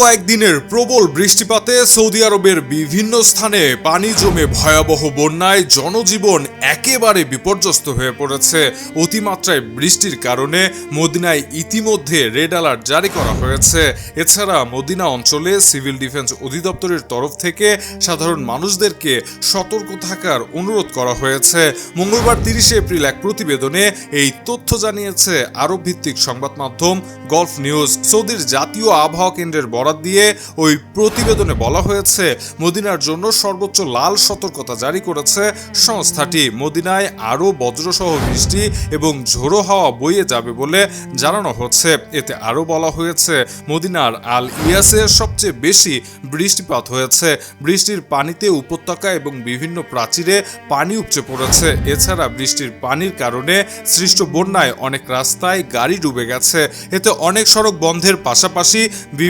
কয়েকদিনের প্রবল বৃষ্টিপাতে সৌদি আরবের বিভিন্ন স্থানে পানি জমে ভয়াবহ বন্যায় জনজীবন একেবারে বিপর্যস্ত হয়ে পড়েছে। অতিমাত্রায় বৃষ্টির কারণে মদিনায় ইতিমধ্যে রেড অ্যালার্ট জারি করা হয়েছে। এছাড়া মদিনা অঞ্চলে সিভিল ডিফেন্স অধিদপ্তরের তরফ থেকে সাধারণ মানুষদেরকে সতর্ক থাকার অনুরোধ করা হয়েছে। মঙ্গলবার তিরিশে এপ্রিল এক প্রতিবেদনে এই তথ্য জানিয়েছে আরব ভিত্তিক সংবাদ মাধ্যম গলফ নিউজ। সৌদির জাতীয় আবহাওয়া কেন্দ্রের বরাত দিয়ে ওই প্রতিবেদনে বলা হয়েছে, মদিনার জন্য সর্বোচ্চ লাল সতর্কতা জারি করেছে সংস্থাটি। মদিনায় আরও বজ্রসহ বৃষ্টি এবং ঝোড়ো হাওয়া বইয়ে যাবে বলে জানানো হচ্ছে। এতে আরও বলা হয়েছে, মদিনার আল ইয়াসে সবচেয়ে বেশি বৃষ্টিপাত হয়েছে। বৃষ্টির পানিতে উপত্যকা এবং বিভিন্ন প্রাচীরে পানি উপচে পড়েছে। এছাড়া বৃষ্টির পানির কারণে সৃষ্ট বন্যায় অনেক রাস্তায় গাড়ি ডুবে গেছে। এতে অনেক সড়ক বন্ধের পাশাপাশি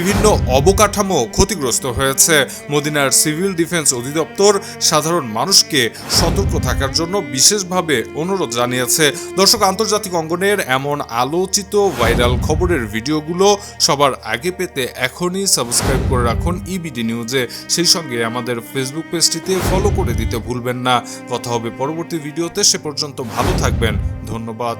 বিভিন্ন অবকাঠামো ক্ষতিগ্রস্ত হয়েছে। মদিনার সিভিল ডিফেন্স অধিদপ্তর সাধারণ মানুষকে সতর্ক থাকার জন্য বিশেষভাবে অনুরোধ জানিয়েছে। দর্শক, আন্তর্জাতিক অঙ্গনের এমন আলোচিত ভাইরাল খবরের ভিডিওগুলো সবার আগে পেতে এখনই সাবস্ক্রাইব করে রাখুন ইবিডি নিউজে সেই সঙ্গে আমাদের ফেসবুক পেজটিতে ফলো করে দিতে ভুলবেন না। কথা হবে পরবর্তী ভিডিওতে। সে পর্যন্ত ভালো থাকবেন। ধন্যবাদ।